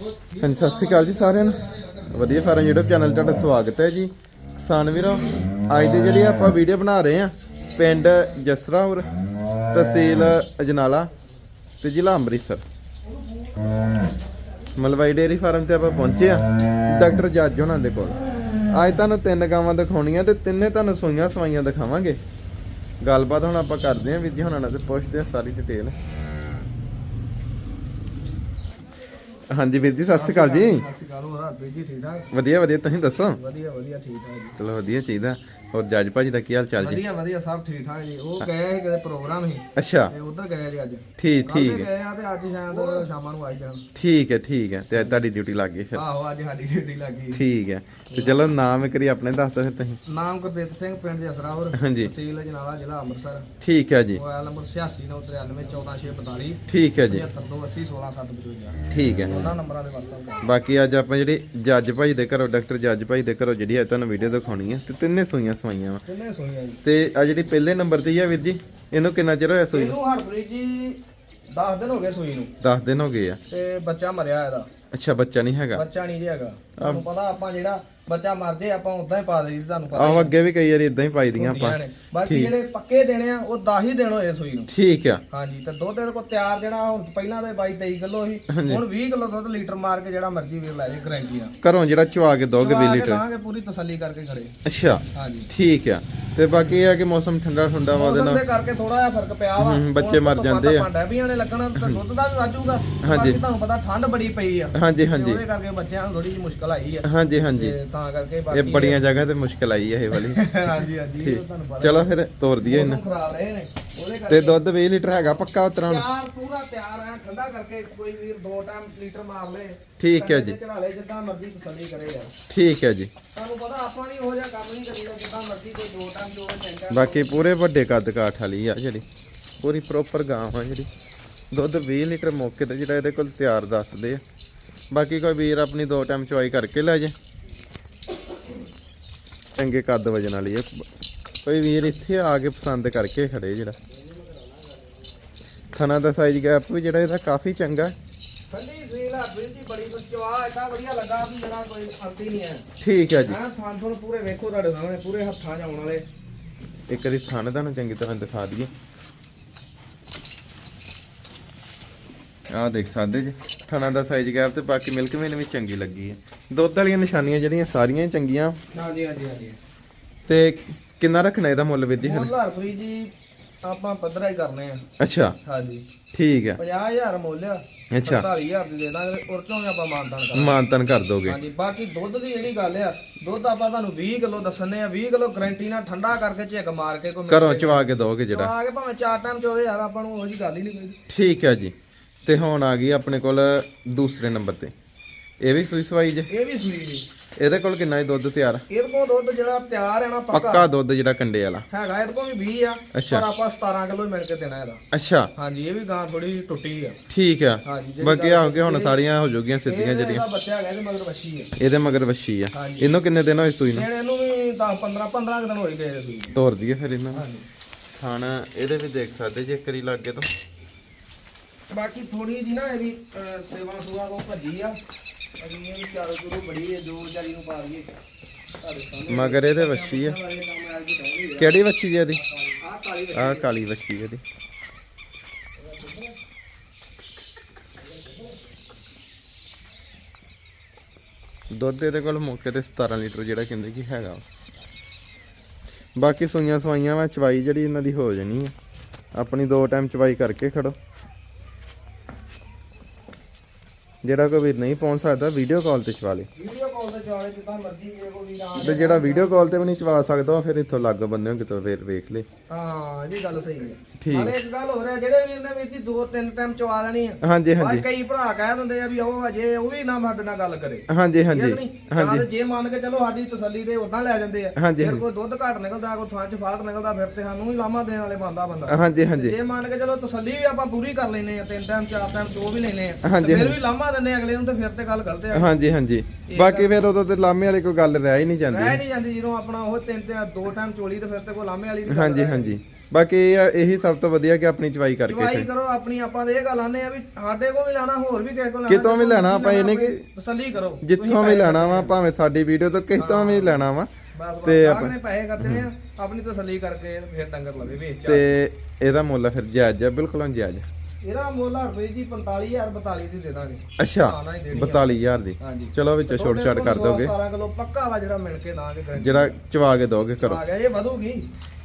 ਹਾਂਜੀ, ਸਤਿ ਸ਼੍ਰੀ ਅਕਾਲ ਜੀ ਸਾਰਿਆਂ ਨੂੰ। ਵਧੀਆ ਫਾਰਮ YouTube ਚੈਨਲ ਤੁਹਾਡਾ ਸਵਾਗਤ ਹੈ ਜੀ। ਕਿਸਾਨ ਵੀਰੋ, ਅੱਜ ਦੀ ਜਿਹੜੀ ਆਪਾਂ ਵੀਡੀਓ ਬਣਾ ਰਹੇ ਆ ਪਿੰਡ ਜਸਰਾਉਰ ਤਹਿਸੀਲ ਅਜਨਾਲਾ ਤੇ ਜ਼ਿਲ੍ਹਾ ਅੰਮ੍ਰਿਤਸਰ। ਮਲਵਾਈ ਡੇਰੀ ਫਾਰਮ ਤੇ ਆਪਾਂ ਪਹੁੰਚੇ ਆ ਡਾਕਟਰ ਜੱਜ ਉਹਨਾਂ ਦੇ ਕੋਲ। ਅੱਜ ਤੁਹਾਨੂੰ ਤਿੰਨ ਗਾਵਾਂ ਦਿਖਾਉਣੀਆਂ ਤੇ ਤਿੰਨੇ ਤੁਹਾਨੂੰ ਸੂਈਆਂ ਸਵਾਈਆਂ ਦਿਖਾਵਾਂਗੇ। ਗੱਲਬਾਤ ਹੁਣ ਆਪਾਂ ਕਰਦੇ ਆਂ ਵੀਰ ਜੀ ਹੁਣਾਂ ਨਾਲ ਤੇ ਪੁੱਛਦੇ ਆ ਸਾਰੀ ਡਿਟੇਲ ਹਾਂਜੀ ਵੀਰ ਜੀ ਸਤਿ ਸ਼੍ਰੀ ਅਕਾਲ ਜੀ। ਸਤਿ ਸ਼੍ਰੀ ਅਕਾਲ ਹੋਰ ਹਰਪ੍ਰੀਤ ਜੀ ਠੀਕ ਠਾਕ? ਵਧੀਆ ਵਧੀਆ ਤੁਸੀਂ ਦੱਸੋ? ਵਧੀਆ ਵਧੀਆ ਠੀਕ ਠਾਕ ਜੀ। ਚਲੋ ਵਧੀਆ ਚਾਹੀਦਾ ਹੋਰ ਜੱਜ ਭਾਜੀ ਦਾ ਕੀ ਹਾਲ ਚਾਲ ਜੀ? ਵਧੀਆ ਵਧੀਆ ਸਭ ਠੀਕ ਠਾਕ ਜੀ। ਉਹ ਗਏ ਸੀ ਕਿਤੇ ਪ੍ਰੋਗਰਾਮ ਸੀ। ਅੱਛਾ। ਤੇ ਉਧਰ ਗਏ ਜੀ ਅੱਜ। ਠੀਕ ਕੱਲ੍ਹ ਠੀਕ। ਹੈ ਗਏ ਆ ਤੇ ਅੱਜ ਸ਼ਾਮਾਂ ਨੂੰ ਆਈ ਜਾਣ। ਠੀਕ ਹੈ ਠੀਕ ਹੈ। ਤੇ ਅੱਜ ਤੁਹਾਡੀ ਡਿਊਟੀ ਲੱਗ ਗਈ ਫਿਰ? ਆਹੋ ਅੱਜ ਸਾਡੀ ਡਿਊਟੀ ਲੱਗੀ ਠੀਕ ਹੈ। ਤੇ ਚਲੋ ਨਾਮ ਕਰੀ ਆਪਣੇ ਦੱਸ ਦਿਓ ਫਿਰ ਤੁਸੀਂ। ਨਾਮ ਗੁਰਦੇਵ ਸਿੰਘ ਪਿੰਡ ਜਸਰਾਵਰ ਹਾਂਜੀ। ਤਹਿਸੀਲ ਜਨਾਲਾ ਜ਼ਿਲ੍ਹਾ ਅੰਮ੍ਰਿਤਸਰ। ਠੀਕ ਹੈ ਜੀ। ਮੋਬਾਈਲ ਨੰਬਰ 8693914642 ਠੀਕ ਹੈ ਜੀ। 7280 16755 ਠੀਕ ਹੈ। ਉਹਨਾਂ ਨੰਬਰਾਂ ਦੇ WhatsApp ਕਰ ਬਾਕੀ ਅੱਜ ਆਪਾਂ ਜਿਹੜੀ ਜੱਜ ਭਾਈ ਦੇ ਘਰੋਂ ਡਾਕਟਰ ਜੱਜ ਭਾਈ ਦੇ ਘਰੋਂ ਜਿਹੜੀ ਹੈ ਤੁਹਾਨੂੰ ਵੀਡੀਓ ਦਿਖਾਉਣੀ ਹੈ ਤੇ ਤਿੰਨੇ ਸੂਈਆਂ ਸਵਾਈਆਂ ਵਾ। ਕਿੰਨੇ ਸੁਣੀਆਂ ਜੀ। ਤੇ ਆ ਜਿਹੜੀ ਪਹਿਲੇ ਨੰਬਰ ਤੇ ਹੀ ਆ ਵੀਰ ਜੀ ਇਹਨੂੰ ਕਿੰਨਾ ਚਿਰ ਹੋਇਆ ਸੂਈ ਨੂੰ? ਇਹਨੂੰ ਹਰਪ੍ਰੀਤ ਜੀ 10 ਦਿਨ ਹੋ ਗਏ ਸੂਈ ਨੂੰ। 10 ਦਿਨ ਹੋ ਗਏ ਆ। ਤੇ ਬੱਚਾ ਮਰਿਆ ਇਹਦਾ। ਅੱਛਾ ਬੱਚਾ ਨਹੀਂ ਹੈਗਾ। ਬੱਚਾ ਨਹੀਂ ਜੀ ਹੈਗਾ। ਤੁਹਾਨੂੰ ਪਤਾ ਆਪਾਂ ਜਿਹੜਾ ਬੱਚਾ ਮਰ ਜੇ ਆਪਾਂ ਉਦਾਂ ਹੀ ਪਾ ਦੇਈਦੀ ਤੁਹਾਨੂੰ ਪਤਾ ਆਹੋ ਅੱਗੇ ਵੀ ਕਈ ਵਾਰੀ ਇਦਾਂ ਹੀ ਪਾਈ ਦੀਆਂ ਆਪਾਂ। ਬਾਕੀ ਜਿਹੜੇ ਪੱਕੇ ਦੇਣੇ ਆ ਉਹ 10 ਹੀ ਦਿਨ ਹੋਏ ਸੂਈ ਨੂੰ। ਠੀਕ ਆ। ਹਾਂਜੀ ਤੇ ਦੁੱਧ ਇਹਦੇ ਕੋਲ ਤਿਆਰ ਜਿਹੜਾ ਹੁਣ ਪਹਿਲਾਂ ਦੇ 22 23 ਕਿਲੋ ਸੀ ਹੁਣ 20 ਕਿਲੋ ਦੁੱਧ ਲੀਟਰ ਮਾਰ ਕੇ ਜਿਹੜਾ ਮਰਜ਼ੀ ਵੀਰ ਲੈ ਜੇ ਗਰੰਟੀ ਨਾਲ ਘਰੋਂ ਜਿਹੜਾ ਚਵਾ ਕੇ ਦੋਗੇ 20 ਚਵਾ ਕੇ ਲੀਟਰ। ਪੂਰੀ ਤਸੱਲੀ ਕਰਕੇ ਖੜੇ। ਅੱਛਾ ਹਾਂਜੀ। ਠੀਕ ਆ। ਤੇ ਬਾਕੀ ਇਹ ਆ ਕਿ ਮੌਸਮ ਠੰਡਾ ਠੰਡਾ ਵਾ ਉਹਦੇ ਮੌਸਮ ਨਾਲ ਦੇ ਕਰਕੇ ਥੋੜਾ ਜਿਹਾ ਫ਼ਰਕ ਪਿਆ ਵਾ। ਬੱਚੇ ਮਰ ਤੋਂ ਜਾਂਦੇ ਆ। ਭਾਂਡਾ ਵੀ ਨੇ ਲੱਗਣਾ ਤੇ ਦੁੱਧ ਦਾ ਵੀ ਵਾਜੂਗਾ ਹਾਂਜੀ। ਤੁਹਾਨੂੰ ਪਤਾ ਠੰਡ ਬੜੀ ਪਈ ਆ। ਹਾਂਜੀ ਤੇ ਹਾਂਜੀ। ਉਹਦੇ ਕਰਕੇ ਬੱਚਿਆਂ ਨੂੰ ਥੋੜੀ ਜਿਹੀ ਮੁਸ਼ਕਲ ਆਈ ਆ। ਹਾਂਜੀ ਹਾਂਜੀ। ਤੇ ਕਰਕੇ ਇਹ ਬਾਕੀ ਬੜੀਆਂ ਜਗ੍ਹਾ ਤੇ ਮੁਸ਼ਕਲ ਆਈ ਹੈ ਇਹ ਵਾਲੀ। ਹਾਂਜੀ ਹਾਂਜੀ। ਇਹ ਤੁਹਾਨੂੰ ਪਤਾ ਚਲੋ ਫਿਰ ਤੋਰ ਦਈਏ ਇਹਨੂੰ ਖਰਾਬ ਰਹੇ ਨੇ। ਉਹਦੇ ਕਰਕੇ ਤੇ ਦੁੱਧ 20 ਲੀਟਰ ਹੈਗਾ ਪੱਕਾ ਉਤਰਾਂ ਤਿਆਰ ਪੂਰਾ ਤਿਆਰ ਆ ਠੰਡਾ ਕਰਕੇ ਕੋਈ ਵੀਰ ਦੋ ਟਾਈਮ ਲੀਟਰ ਮਾਰ ਲੇ। ਠੀਕ ਹੈ ਜੀ। ਚੜਾ ਲੈ ਜਿੱਦਾਂ ਮਰਜ਼ੀ ਤਸੱਲੀ ਕਰੇ ਯਾਰ। ਠੀਕ ਹੈ ਜੀ। ਤੁਹਾਨੂੰ ਪਤਾ ਆਪਾਂ ਨਹੀਂ ਹੋ ਜਾ ਕੰਮ ਨਹੀਂ ਕਰੀਦਾ ਜਿੱਦਾਂ ਮਰਜ਼ੀ ਕੋਈ ਦੋ ਟਾਈਮ ਜੋ ਚੰਗਾ ਬਾਕੀ ਪੂਰੇ ਵੱਡੇ ਕੱਦ ਕਾਠ ਵਾਲੀ ਆ ਜਿਹੜੀ। ਪੂਰੀ ਪ੍ਰੋਪਰ ਗਾਂ ਆ ਜਿਹੜੀ। ਦੁੱਧ 20 ਲੀਟਰ ਮੌਕੇ ਤੇ ਜਿਹੜਾ ਇਹਦੇ ਕੋਲ ਤਿਆਰ ਦੱਸਦੇ ਆ। ਬਾਕੀ ਕੋਈ ਵੀਰ ਆਪਣੀ ਦੋ ਟਾਈਮ ਚਵਾਈ ਕਰਕੇ ਲੈ ਜੇ। ਚੰਗੇ ਕੱਦ ਵਜਨ ਵਾਲੀ ਆ ਕੋਈ ਵੀਰ ਇੱਥੇ ਆ ਕੇ ਪਸੰਦ ਕਰਕੇ ਖੜੇ ਜਿਹੜਾ। ਥਣਾ ਦਾ ਸਾਈਜ਼ ਗੈਪ ਵੀ ਜਿਹੜਾ ਇਹਦਾ ਕਾਫੀ ਚੰਗਾ ਹੈ। ਠੰਡੀ ਸੀਲ ਆ ਜੀ ਬੜੀ ਬਚਵਾ ਏਦਾਂ ਵਧੀਆ ਲੱਗਾ ਵੀ ਜਿਹੜਾ ਕੋਈ ਅੰਤੀ ਨਹੀਂ ਹੈ। ਠੀਕ ਹੈ ਜੀ। ਹਾਂ ਥਾਂ ਥੋਂ ਪੂਰੇ ਵੇਖੋ ਤੁਹਾਡੇ ਸਾਹਮਣੇ ਪੂਰੇ ਹੱਥਾਂ 'ਚ ਆਉਣ ਵਾਲੇ। ਇੱਕ ਵਾਰੀ ਥਣ ਤੁਹਾਨੂੰ ਚੰਗੀ ਤਰ੍ਹਾਂ ਦਿਖਾ ਦਈਏ। ਆਹ ਦੇਖ ਸਕਦੇ ਜੀ ਥਣਾ ਦਾ ਸਾਈਜ਼ ਗੈਪ ਤੇ ਬਾਕੀ ਮਿਲਕ ਮੇਨ ਵੀ ਚੰਗੀ ਲੱਗੀ ਹੈ। ਦੁੱਧ ਵਾਲੀਆਂ ਨਿਸ਼ਾਨੀਆਂ ਜਿਹੜੀਆਂ ਸਾਰੀਆਂ ਹੀ ਚੰਗੀਆਂ। ਹਾਂਜੀ ਹਾਂਜੀ ਹਾਂਜੀ। ਤੇ ਕਿੰਨਾ ਰੱਖਣਾ ਇਹਦਾ ਮੁੱਲ ਵੀਰ ਜੀ ਫਿਰ ਮੁੱਲ ਹਰਪ੍ਰੀਤ ਜੀ ਆਪਾਂ ਪੱਧਰਾ ਹੀ ਕਰਨੇ ਆ। ਅੱਛਾ। ਹਾਂਜੀ। ਠੀਕ ਹੈ। 50000 ਮੁੱਲ ਆ। ਅੱਛਾ। 45000 ਦੀ ਦੇ ਦਾਂਗੇ ਉਰ ਚੋਂ ਵੀ ਆਪਾਂ ਮਾਨਤਾਨ ਕਰਾਂਗੇ। ਮਾਨਤਨ ਕਰ ਦੋਗੇ। ਹਾਂਜੀ ਬਾਕੀ ਦੁੱਧ ਦੀ ਜਿਹੜੀ ਗੱਲ ਆ ਦੁੱਧ ਆਪਾਂ ਤੁਹਾਨੂੰ 20 ਕਿਲੋ ਦੱਸਣੇ ਆ। 20 ਕਿਲੋ ਗਰੰਟੀ ਨਾਲ ਠੰਡਾ ਕਰਕੇ ਝਿੱਕ ਮਾਰ ਕੇ ਕੋਈ ਘਰੋਂ ਚਵਾ ਕੇ ਦੋਗੇ ਜਿਹੜਾ। ਆ ਕੇ ਭਾਵੇਂ ਚਾਰ ਟਾਈਮ ਚੋਵੇ ਯਾਰ ਆਪਾਂ ਨੂੰ ਉਹ ਜੀ ਗੱਲ ਹੀ ਨਹੀਂ ਕੋਈ। ਠੀਕ ਹੈ ਜੀ। ਤੇ ਹੁਣ ਆ ਗਈ ਆਪਣੇ ਕੋਲ ਦੂਸਰੇ ਨੰਬਰ ਤੇ। ਇਹ ਵੀ ਸੂਈ ਸਵਾਈ ਜੇ? ਇਹ ਵੀ ਸੂਈ ਜੀ। ਇਹਦੇ ਕੋਲ ਕਿੰਨਾ ਹੀ ਦੁੱਧ ਤਿਆਰ? ਇਹਦੇ ਕੋਲ ਦੁੱਧ ਜਿਹੜਾ ਤਿਆਰ ਹੈ ਨਾ ਪੱਕਾ। ਪੱਕਾ ਦੁੱਧ ਜਿਹੜਾ ਕੰਡੇ ਵਾਲਾ। ਹੈਗਾ ਇਹਦੇ ਕੋਲ ਵੀ 20 ਆ ਅੱਛਾ। ਪਰ ਆਪਾਂ 17 ਕਿਲੋ ਮਿਲ ਕੇ ਦੇਣਾ ਇਹਦਾ। ਅੱਛਾ। ਹਾਂਜੀ ਇਹ ਵੀ ਗਾਂ ਥੋੜੀ ਟੁੱਟੀ ਆ। ਠੀਕ ਆ। ਹਾਂਜੀ ਜਿਹੜੀ ਬਾਕੀ ਆ ਕੇ ਹੁਣ ਸਾਰੀਆਂ ਹੋ ਜੂਗੀਆਂ ਸਿੱਧੀਆਂ ਜਿਹੜੀਆਂ। ਇਹਦਾ ਬੱਚਾ ਹੈਗਾ ਇਹਦੇ ਮਗਰ ਵੱਛੀ ਆ। ਇਹਦੇ ਮਗਰ ਵੱਛੀ ਆ। ਹਾਂਜੀ। ਇਹਨੂੰ ਕਿੰਨੇ ਦਿਨ ਹੋਏ ਸੂਈ ਨੂੰ? ਹੁਣ ਇਹਨੂੰ ਵੀ 10 15 15 ਦਿਨ ਹੋਈ ਗਏ ਸੂਈ ਨੂੰ। ਤੋਰ ਦਈਏ ਫਿਰ ਇਹਨਾਂ ਨੂੰ। ਹਾਂਜੀ। ਖਾਣਾ ਇਹਦੇ ਵੀ ਦੇਖ ਸਕਦੇ ਜੇ ਕਰੀ ਲੱਗੇ ਤਾਂ। ਬਾਕੀ ਥੋੜੀ ਜੀ ਨਾ ਇਹ ਵੀ ਅਹ, ਸੇਵਾ ਸੁਵਾ ਕੋ ਭੱਜੀ ਆ। ਅਜੀ ਇਹ ਵੀ ਚਾਲ ਬੜੀ ਹੈ ਜੋ ਵਿਚਾਰੀ ਨੂੰ ਪਾ ਤੁਹਾਡੇ ਸਾਹਮਣੇ ਮਗਰ ਇਹਦੇ ਵੱਛੀ ਆ। ਵਾਲੇ ਕੰਮ ਆ। ਕਿਹੜੀ ਵੱਛੀ ਜੀ ਇਹਦੀ? ਆ ਕਾਲੀ ਵੱਛੀ ਆਹ ਕਾਲੀ ਵੱਛੀ ਇਹਦੀ। ਦੁੱਧ ਇਹਦੇ ਕੋਲ ਮੌਕੇ ਤੇ 17 ਲੀਟਰ ਜਿਹੜਾ ਕਹਿੰਦੇ ਕਿ ਹੈਗਾ ਬਾਕੀ ਸੂਈਆਂ ਸਵਾਈਆਂ ਵਾ ਚਵਾਈ ਜਿਹੜੀ ਇਹਨਾਂ ਦੀ ਹੋ ਜਾਣੀ ਆ। ਆਪਣੀ ਦੋ ਟਾਈਮ ਚਵਾਈ ਕਰਕੇ ਖੜੋ। ਜਿਹੜਾ ਕੋਈ ਵੀਰ ਨਹੀਂ ਪਹੁੰਚ ਸਕਦਾ ਵੀਡੀਓ ਕਾਲ ਤੇ ਚਵਾ ਲੇ। ਵੀਡੀਓ ਕਾਲ ਤੇ ਚਾਲੇ ਜਿੱਦਾਂ ਮਰਜ਼ੀ ਇਹ ਕੋ ਵੀ ਨਾ ਤੇ ਜਿਹੜਾ ਵੀਡੀਓ ਕਾਲ ਤੇ ਵੀ ਨਹੀਂ ਚਵਾ ਸਕਦਾ ਉਹ ਫਿਰ ਇੱਥੋਂ ਲੱਗ ਬੰਦੇ ਕਿਤੋਂ ਫੇਰ ਵੇਖ ਲੇ। ਹਾਂ ਇਹ ਗੱਲ ਸਹੀ ਹੈ। ਠੀਕ। ਨਾਲੇ ਇੱਕ ਗੱਲ ਹੋ ਰਿਹਾ ਜਿਹੜੇ ਵੀਰ ਨੇ ਵੀਰ ਜੀ ਦੋ ਤਿੰਨ ਟਾਈਮ ਚਵਾ ਲੈਣੀ ਆ ਹਾਂਜੀ ਹਾਂਜੀ। ਕਈ ਭਰਾ ਕਹਿ ਦਿੰਦੇ ਆ ਵੀ ਉਹ ਅਜੇ ਉਹ ਵੀ ਨਾ ਸਾਡੇ ਨਾਲ ਗੱਲ ਕਰੇ। ਹਾਂਜੀ ਹਾਂਜੀ। ਹਾਂਜੀ। ਜੇ ਮੰਨ ਕੇ ਚਲੋ ਸਾਡੀ ਤਸੱਲੀ ਤੇ ਉਦਾਂ ਲੈ ਜਾਂਦੇ ਆ। ਫਿਰ। ਕੋਈ ਦੁੱਧ ਘੱਟ ਨਿਕਲਦਾ ਕੋਈ ਥਾਂ ਚ ਫਾਲਟ ਨਿਕਲਦਾ ਫਿਰ ਤੇ ਸਾਨੂੰ ਵੀ ਲਾਮਾ ਦੇਣ ਵਾਲੇ ਬੰਦਾ ਬੰਦਾ। ਹਾਂਜੀ ਹਾਂਜੀ। ਜੇ ਮੰਨ ਕੇ ਚਲੋ ਤਸੱਲੀ ਵੀ ਆਪਾਂ ਪੂਰੀ ਕਰ ਲੈਨੇ ਆ ਤਿੰਨ ਟਾਈਮ ਚਾਰ ਟਾਈਮ ਜੋ ਵੀ ਲੈਨੇ ਆ ਫਿਰ। ਵੀ ਲਾਮਾ ਦਿੰਨੇ ਆ ਅਗਲੇ ਨੂੰ ਤੇ ਫਿਰ ਤੇ ਗੱਲ ਗਲਤ ਆ। ਹਾਂਜੀ ਹਾਂਜੀ। ਬਾਕੀ ਫਿਰ ਉਦੋਂ ਤੇ ਲਾਮੇ ਵਾਲੀ ਕੋਈ ਗੱਲ ਰਹਿ ਹੀ ਨਹੀਂ ਰਹਿ ਜਾਂਦੀ ਨਹੀਂ ਜਾਂਦੀ ਜਦੋਂ ਆਪਣਾ ਉਹ ਤਿੰਨ ਤੇ ਦੋ ਟਾਈਮ ਚੋਲੀ ਤੇ ਫਿਰ ਤੇ ਕੋ ਲਾਮੇ ਵਾਲੀ ਨਹੀਂ ਹਾਂਜੀ ਹਾਂਜੀ। ਬਾਕੀ ਇਹ ਆ- ਇਹੀ ਸਭ ਤੋਂ ਵਧੀਆ ਕਿ ਆਪਣੀ ਚਵਾਈ ਕਰਕੇ ਚਵਾਈ। ਕਰੋ ਆਪਣੀ ਆਪਾਂ ਦੇ ਇਹ ਗੱਲ ਆਨੇ ਆ ਵੀ ਸਾਡੇ ਕੋਲ ਵੀ ਲੈਣਾ ਹੋਰ ਵੀ ਕਿਸੇ ਕੋਲ ਲੈਣਾ ਕਿਤੋਂ ਵੀ ਲੈਣਾ ਆਪਾਂ ਇਹ ਨਹੀਂ ਕਿ ਤਸੱਲੀ ਕਰੋ। ਜਿੱਥੋਂ ਵੀ ਲੈਣਾ ਵਾ ਭਾਵੇਂ ਸਾਡੀ ਵੀਡੀਓ ਤੋਂ ਕਿਤੋਂ ਵੀ ਲੈਣਾ ਵਾ ਬਸ ਤੇ ਤੇ ਆਪਾਂ- ਆਪਣੇ ਪੈਸੇ ਖਰਚਣੇ ਆ ਆਪਣੀ ਤਸੱਲੀ ਕਰਕੇ ਫਿਰ ਡੰਗਰ ਲਵੇ ਵੇਚ ਤੇ ਇਹਦਾ ਮੁੱਲ ਫਿਰ ਜਾਇਜ਼ ਆ ਬਿਲਕੁਲ ਜਾਇਜ਼ ਇਹਦਾ ਮੁੱਲ ਰੁਪਏ ਜੀ 45000 42 ਦੀ ਦੇ ਦਾਂਗੇ। ਅੱਛਾ ਨਾ ਹੀ ਦੇਣੀ ਆ। 42000 ਦੀ। ਹਾਂਜੀ। ਚਲੋ ਵਿੱਚ ਛੋਟ ਛਾਟ ਕਰ ਦੋਗੇ। 17 ਕਿਲੋ ਪੱਕਾ ਵਾ ਜਿਹੜਾ ਮਿਲ ਕੇ ਦਾਂਗੇ ਗਰੰਟੀ। ਜਿਹੜਾ ਚਵਾ ਕੇ ਦੋਗੇ ਕਰੋ ਆ ਗਿਆ ਇਹ ਵਧੂਗੀ।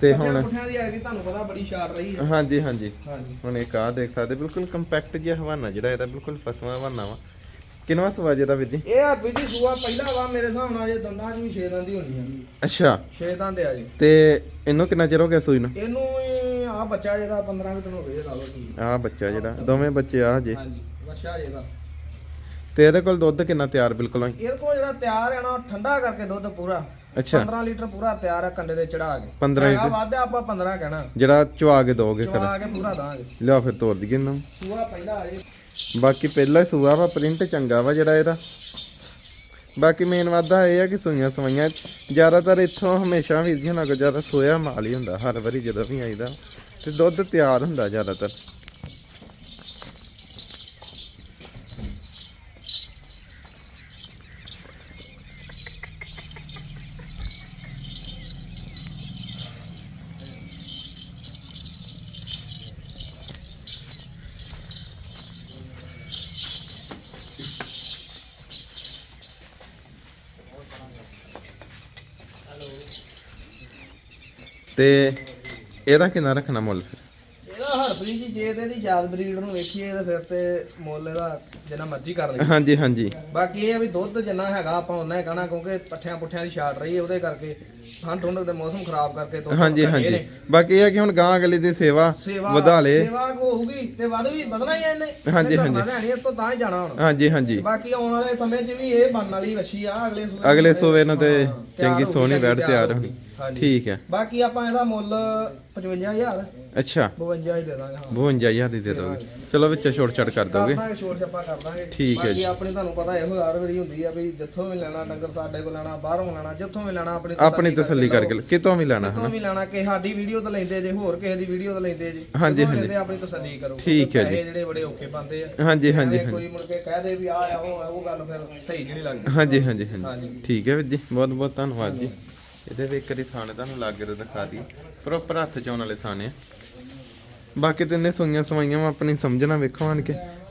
ਤੇ ਹੁਣ ਪੁੱਠਿਆਂ ਦੀ ਆਏਗੀ ਤੁਹਾਨੂੰ ਪਤਾ ਬੜੀ ਸ਼ਾਰ ਰਹੀ ਹੈ ਹਾਂਜੀ ਹਾਂਜੀ। ਹਾਂਜੀ। ਹੁਣ ਇੱਕ ਆ ਦੇਖ ਸਕਦੇ ਬਿਲਕੁਲ ਕੰਪੈਕਟ ਜਿਹਾ ਹਵਾਨਾ ਜਿਹੜਾ ਇਹਦਾ ਬਿਲਕੁਲ ਫਸਵਾ ਹਵਾਨਾ ਵਾ। ਕਿੰਨਵਾ ਸਵਾ ਜਿਹਦਾ ਵੀਰ ਜੀ? ਇਹ ਆ ਬੀਜੀ ਸੂਆ ਪਹਿਲਾ ਵਾ ਮੇਰੇ ਹਿਸਾਬ ਨਾਲ ਜੇ ਦੰਦਾਂ 'ਚ ਵੀ 6 ਦੰਦ ਹੀ ਹੁੰਦੀਆਂ ਅੱਛਾ। 6 ਦੰਦ ਆ ਜੀ। ਤੇ ਇਹਨੂੰ ਕਿੰਨਾ ਚਿਰ ਹੋ ਗਿਆ ਸੂਈ ਨੂੰ? ਇਹਨੂੰ ਆ ਬੱਚਾ ਜਿਹਦਾ 15 ਕੁ ਦਿਨ ਹੋ ਗਏ ਲਾ ਲਓ ਕੀ ਆਹ ਬੱਚਾ ਜਿਹੜਾ ਦੋਵੇਂ ਬੱਚੇ ਆ ਹਜੇ। ਹਾਂਜੀ ਬੱਚਾ ਜਿਹਦਾ ਤੇ ਇਹਦੇ ਕੋਲ ਦੁੱਧ ਕਿੰਨਾ ਤਿਆਰ ਬਿਲਕੁਲ ਹੀ ਇਹਦੇ ਕੋਲ ਜਿਹੜਾ ਤਿਆਰ ਹੈ ਨਾ ਉਹ ਠੰਡਾ ਕਰਕੇ ਦੁੱਧ ਪੂਰਾ। ਅੱਛਾ। 15 ਲੀਟਰ ਪੂਰਾ ਤਿਆਰ ਹੈ ਕੰਡੇ ਦੇ ਚੜਾ ਕੇ। 15 ਹੈਗਾ ਲੀਟਰ? ਵੱਧ ਆ, ਆਪਾਂ 15 ਕਹਿਣਾ। ਜਿਹੜਾ ਚਵਾ ਕੇ ਦੋਗੇ ਕਰ ਚਵਾ ਕੇ ਪੂਰਾ ਦਾਂਗੇ। ਲਿਆ ਫਿਰ ਤੋਰ ਦਈਏ ਇਹਨਾਂ। ਸੂਆ ਪਹਿਲਾ ਆ ਜੇ। ਬਾਕੀ ਪਹਿਲਾ ਸੂਆ ਵਾ ਪ੍ਰਿੰਟ ਚੰਗਾ ਵਾ ਜਿਹੜਾ ਇਹਦਾ। ਬਾਕੀ ਮੇਨ ਵਾਦਾ ਇਹ ਆ ਕਿ ਸੂਈਆਂ ਸਵਾਈਆਂ ਜ਼ਿਆਦਾਤਰ ਇੱਥੋਂ ਹਮੇਸ਼ਾ ਵੀਰ ਜੀ ਨਾਲ ਜ਼ਿਆਦਾ ਸੋਇਆ ਮਾਲ ਹੀ ਹੁੰਦਾ ਹਰ ਵਾਰੀ ਜਦੋਂ ਵੀ ਆਈਦਾ। ਤੇ ਦੁੱਧ ਤਿਆਰ ਹੁੰਦਾ ਜ਼ਿਆਦਾਤਰ। ਤੇ ਇਹਦਾ ਕਿੰਨਾ ਰੱਖਣਾ ਮੁੱਲ ਫਿਰ? ਇਹਦਾ ਹਰਪ੍ਰੀਤ ਜੀ, ਜੇ ਤੇ ਇਹਦੀ ਯਾਦ ਬਰੀਡ ਨੂੰ ਵੇਖੀਏ ਤਾਂ ਫਿਰ ਤੇ ਮੁੱਲ ਇਹਦਾ ਜਿੰਨਾ ਮਰਜ਼ੀ ਕਰ ਲਈ ਹਾਂਜੀ ਹਾਂਜੀ। ਬਾਕੀ ਇਹ ਆ ਵੀ ਦੁੱਧ ਜਿੰਨਾ ਹੈਗਾ ਆਪਾਂ ਉਹਨਾਂ ਹੀ ਕਹਣਾ ਕਿਉਂਕਿ ਪੱਠਿਆਂ ਪੁੱਠਿਆਂ ਦੀ ਛਾਟ ਰਹੀ ਹੈ ਉਹਦੇ ਕਰਕੇ ਠੰਡ ਠੁੰਡ ਦੇ ਮੌਸਮ ਖਰਾਬ ਕਰਕੇ ਦੁੱਧ ਹਾਂਜੀ ਘਟੇ ਹਾਂਜੀ। ਨੇ। ਬਾਕੀ ਇਹ ਆ ਕਿ ਹੁਣ ਗਾਂ ਅਗਲੀ ਦੀ ਸੇਵਾ ਸੇਵਾ ਵਧਾ ਲੇ। ਸੇਵਾ ਹੋਊਗੀ ਤੇ ਵੱਧ ਵੀ ਵਧਣਾ ਹੀ ਆ ਇਹਨੇ। ਹਾਂਜੀ, ਹਾਂਜੀ। ਨਹੀਂ, ਇਸ ਤੋਂ ਤਾਂ ਹੀ ਜਾਣਾ ਹੁਣ। ਹਾਂਜੀ ਹਾਂਜੀ। ਬਾਕੀ ਆਉਣ ਵਾਲੇ ਸਮੇਂ 'ਚ ਵੀ ਇਹ ਬਣਨ ਵਾਲੀ ਵੱਛੀ ਆ ਅਗਲੇ ਸੂਬੇ ਅਗਲੇ ਸੂਬੇ ਨੂੰ ਤੇ ਹਾਂ, ਤਿਆਰ ਚੰਗੀ ਹੋਊਗੀ, ਸੋਹਣੀ ਵੈੜ ਤਿਆਰ। ਹੋਣੀ ਹਾਂਜੀ। ਠੀਕ ਹੈ। ਬਾਕੀ ਆਪਾਂ ਇਹਦਾ ਮੁੱਲ 55000 ਅੱਛਾ। 52 ਹੀ ਦੇ ਦਾਂਗੇ ਹਾਂ। 52000 ਦੀ ਦੇ ਦੋਗੇ। ਚਲੋ ਵਿੱਚ ਛੋਟ ਛਾਟ ਕਰ ਦੋਗੇ ਦਾਂਗੇ। ਛੋਟ ਛੱਪਾ ਕਰ ਦਾਂਗੇ ਠੀਕ ਹੈ ਬਾਕੀ ਜੀ। ਆਪਣੀ ਤੁਹਾਨੂੰ ਪਤਾ ਇਹੋ ਹਰ ਵਾਰੀ ਹੁੰਦੀ ਆ ਵੀ ਜਿੱਥੋਂ ਵੀ ਲੈਣਾ ਡੰਗਰ ਸਾਡੇ ਕੋਲ ਲੈਣਾ ਬਾਹਰੋਂ ਲੈਣਾ ਜਿੱਥੋਂ ਵੀ ਲੈਣਾ ਆਪਣੀ ਆਪਣੀ ਤਸੱਲੀ ਕਰਕੇ ਲਓ, ਕਿਤੋਂ ਵੀ ਲੈਣਾ ਜਿੱਥੋਂ ਵੀ ਲੈਣਾ ਕਿ ਸਾਡੀ ਵੀਡੀਓ ਤੋਂ ਲੈਂਦੇ ਜੇ ਹੋਰ ਕਿਸੇ ਦੀ ਵੀਡੀਓ ਤੋਂ ਲੈਂਦੇ ਜੇ। ਹਾਂਜੀ, ਜਿੱਥੋਂ ਹਾਂਜੀ। ਲੈਂਦੇ ਆਪਣੀ ਤਸੱਲੀ ਕਰੋ। ਠੀਕ ਹੈ ਜੀ। ਪੈਸੇ ਜਿਹੜੇ ਬੜੇ ਔਖੇ ਪਾਉਂਦੇ ਆ। ਹਾਂਜੀ ਹਾਂਜੀ ਐਵੇਂ ਹਾਂਜੀ। ਕੋਈ ਮੁੜ ਕੇ ਕਹਿ ਦੇ ਵੀ ਆ ਆ ਉਹ ਆ, ਉਹ ਗੱਲ ਫਿਰ ਸਹੀ ਜਿਹੀ ਨਹੀਂ ਲੱਗਦੀ। ਹਾਂਜੀ ਹਾਂਜੀ ਹਾਂਜੀ। ਠੀਕ ਹੈ ਵੀਰ ਜੀ ਬਹੁਤ ਬਹੁਤ ਧੰਨਵਾਦ ਜੀ। ਇਹਦੇ ਵਿੱਚ ਕਰੀ ਥਾਣੇ ਤੁਹਾਨੂੰ ਲੱਗ ਰਿਹਾ ਦਿਖਾ ਦੀ ਪ੍ਰੋਪਰ ਹੱਥ ਚੋਣ ਵਾਲੇ ਥਾਣੇ ਆ। ਬਾਕੀ ਤਿੰਨੇ ਸੋਈਆਂ ਸਵਾਈਆਂ ਵਾ ਆਪਣੀ ਸਮਝਣਾ ਵੇਖੋ ਆਣ ਕੇ।